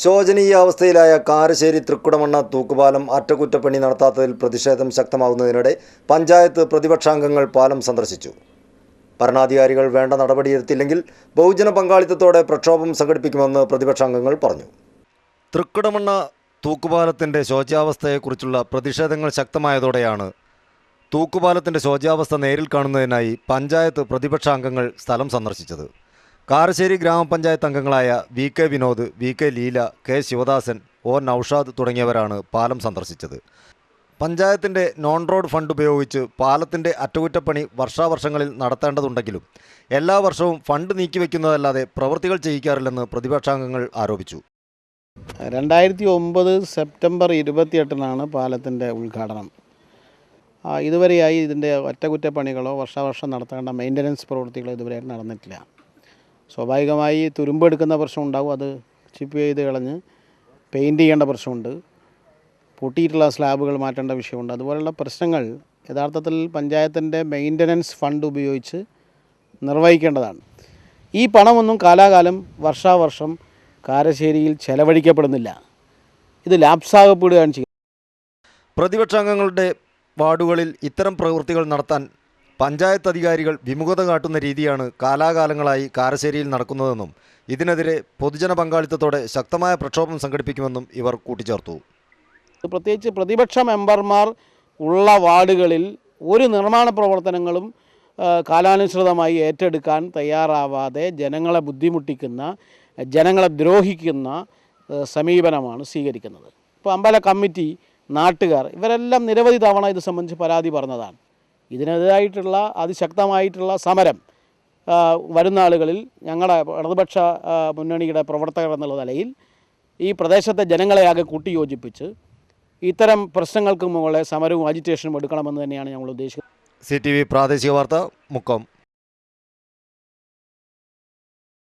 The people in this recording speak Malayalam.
ശോചനീയാവസ്ഥയിലായ കാരശ്ശേരി തൃക്കുടമണ്ണ തൂക്കുപാലം അറ്റകുറ്റപ്പണി നടത്താത്തതിൽ പ്രതിഷേധം ശക്തമാകുന്നതിനിടെ പഞ്ചായത്ത് പ്രതിപക്ഷാംഗങ്ങൾ പാലം സന്ദർശിച്ചു. ഭരണാധികാരികൾ വേണ്ട നടപടിയെടുത്തില്ലെങ്കിൽ ബഹുജന പങ്കാളിത്തത്തോടെ പ്രക്ഷോഭം സംഘടിപ്പിക്കുമെന്ന് പ്രതിപക്ഷാംഗങ്ങൾ പറഞ്ഞു. തൃക്കുടമണ്ണ തൂക്കുപാലത്തിന്റെ ശോച്യാവസ്ഥയെക്കുറിച്ചുള്ള പ്രതിഷേധങ്ങൾ ശക്തമായതോടെയാണ് തൂക്കുപാലത്തിന്റെ ശോച്യാവസ്ഥ നേരിൽ കാണുന്നതിനായി പഞ്ചായത്ത് പ്രതിപക്ഷാംഗങ്ങൾ സ്ഥലം സന്ദർശിച്ചത്. കാരശ്ശേരി ഗ്രാമപഞ്ചായത്ത് അംഗങ്ങളായ V K Vinod V K Leela K Sivadasan O Naushad തുടങ്ങിയവരാണ് പാലം സന്ദർശിച്ചത്. പഞ്ചായത്തിന്റെ നോൺ റോഡ് ഫണ്ട് ഉപയോഗിച്ച് പാലത്തിന്റെ അറ്റകുറ്റപ്പണി വർഷാവർഷങ്ങളിൽ നടത്തേണ്ടതുണ്ടെങ്കിലും എല്ലാ വർഷവും ഫണ്ട് നീക്കിവെക്കുന്നതല്ലാതെ പ്രവൃത്തികൾ ചെയ്യിക്കാറില്ലെന്ന് പ്രതിപക്ഷാംഗങ്ങൾ ആരോപിച്ചു. രണ്ടായിരത്തി ഒമ്പത് സെപ്റ്റംബർ ഇരുപത്തിയെട്ടിനാണ് പാലത്തിന്റെ ഉദ്ഘാടനം. ഇതുവരെയായി ഇതിന്റെ ഒറ്റകുറ്റപ്പണികളോ വർഷാവർഷം നടത്തേണ്ട മെയിന്റനൻസ് പ്രവൃത്തികളോ ഇതുവരെ നടന്നിട്ടില്ല. സ്വാഭാവികമായി തുരുമ്പെടുക്കുന്ന പ്രശ്നം ഉണ്ടാവും. അത് ചിപ്പ് ചെയ്ത് കളഞ്ഞ് പെയിന്റ് ചെയ്യേണ്ട പ്രശ്നമുണ്ട്. പൊട്ടിയിട്ടുള്ള സ്ലാബുകൾ മാറ്റേണ്ട വിഷയമുണ്ട്. അതുപോലുള്ള പ്രശ്നങ്ങൾ യഥാർത്ഥത്തിൽ പഞ്ചായത്തിന്റെ മെയിന്റനൻസ് ഫണ്ട് ഉപയോഗിച്ച് നിർവഹിക്കേണ്ടതാണ്. ഈ പണമൊന്നും കാലാകാലം വർഷാവർഷം കാരശ്ശേരിയിൽ ചെലവഴിക്കപ്പെടുന്നില്ല. ഇത് ലാപ്സാകപ്പെടുകയാണ് ചെയ്യുന്നത്. പ്രതിപക്ഷാംഗങ്ങളുടെ വാർഡുകളിൽ ഇത്തരം പ്രവൃത്തികൾ നടത്താൻ പഞ്ചായത്ത് അധികാരികൾ വിമുഖത കാട്ടുന്ന രീതിയാണ് കാലാകാലങ്ങളായി കാരശ്ശേരിയിൽ നടക്കുന്നതെന്നും ഇതിനെതിരെ പൊതുജന പങ്കാളിത്തത്തോടെ ശക്തമായ പ്രക്ഷോഭം സംഘടിപ്പിക്കുമെന്നും ഇവർ കൂട്ടിച്ചേർത്തു. പ്രത്യേകിച്ച് പ്രതിപക്ഷ മെമ്പർമാർ ഉള്ള വാർഡുകളിൽ ഒരു നിർമ്മാണ പ്രവർത്തനങ്ങളും കാലാനുസൃതമായി ഏറ്റെടുക്കാൻ തയ്യാറാവാതെ ജനങ്ങളെ ബുദ്ധിമുട്ടിക്കുന്ന ജനങ്ങളെ ദ്രോഹിക്കുന്ന സമീപനമാണ് സ്വീകരിക്കുന്നത്. ഇപ്പോൾ അമ്പല കമ്മിറ്റി നാട്ടുകാർ ഇവരെല്ലാം നിരവധി തവണ ഇത് സംബന്ധിച്ച് പരാതി പറഞ്ഞതാണ്. ഇതിനെതിരായിട്ടുള്ള അതിശക്തമായിട്ടുള്ള സമരം വരുന്ന ആളുകളിൽ ഞങ്ങളുടെ ഇടതുപക്ഷ മുന്നണിയുടെ പ്രവർത്തകർ എന്നുള്ള നിലയിൽ ഈ പ്രദേശത്തെ ജനങ്ങളെ ആകെ കൂട്ടിയോജിപ്പിച്ച് ഇത്തരം പ്രശ്നങ്ങൾക്ക് മുകളെ സമരവും അജിറ്റേഷനും എടുക്കണമെന്ന് തന്നെയാണ് ഞങ്ങൾ ഉദ്ദേശിക്കുന്നത്. സി ടി വി പ്രാദേശിക വാർത്ത മുക്കം.